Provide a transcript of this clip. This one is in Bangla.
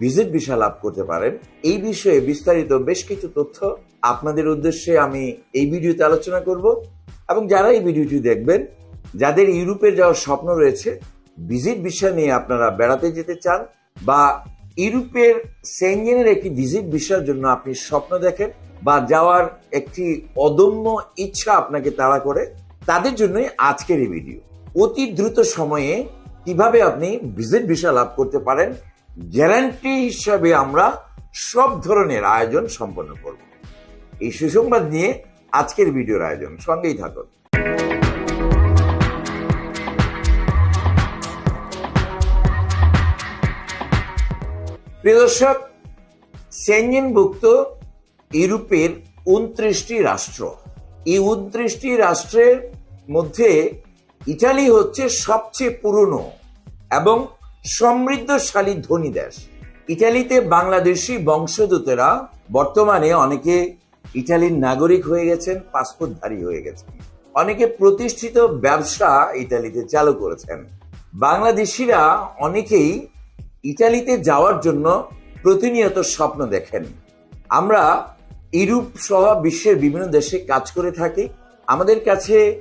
ভিজিট ভিসা লাভ করতে পারেন। এই বিষয়ে বিস্তারিত বেশ কিছু তথ্য আপনাদের উদ্দেশ্যে আমি এই ভিডিওতে আলোচনা করব এবং যারা এই ভিডিওটি দেখবেন, যাদের ইউরোপে যাওয়ার স্বপ্ন রয়েছে, ভিজিট ভিসা নিয়ে আপনারা বেড়াতে যেতে চান বা ইউরোপের সেঞ্জেনের একটি ভিজিট ভিসার জন্য আপনি স্বপ্ন দেখেন বা যাওয়ার একটি অদম্য ইচ্ছা আপনাকে তাড়া করে, তাদের জন্যই আজকের এই ভিডিও। অতি দ্রুত সময়ে কীভাবে আপনি ভিজিট ভিসা লাভ করতে পারেন গ্যারান্টি হিসাবে আমরা সব ধরনের আয়োজন সম্পন্ন করব। এই সুসংবাদ নিয়ে আজকের ভিডিওর আয়োজন সঙ্গেই থাকুন। প্রিয় দর্শক সেঞ্জিনভুক্ত ইউরোপের উনত্রিশটি রাষ্ট্র। এই উনত্রিশটি রাষ্ট্রের মধ্যে ইটালি হচ্ছে সবচেয়ে পুরনো এবং সমৃদ্ধশালী ধনী দেশ। ইটালিতে বাংলাদেশি বংশদূতেরা বর্তমানে অনেকে ইটালির নাগরিক হয়ে গেছেন, পাসপোর্টধারী হয়ে গেছেন। অনেকে প্রতিষ্ঠিত ব্যবসা ইটালিতে চালু করেছেন। বাংলাদেশিরা অনেকেই ইটালিতে যাওয়ার জন্য প্রতিনিয়ত স্বপ্ন দেখেন। আমরা ইউরোপ সহ বিশ্বের বিভিন্ন দেশে কাজ করে থাকি। আমাদের কাছে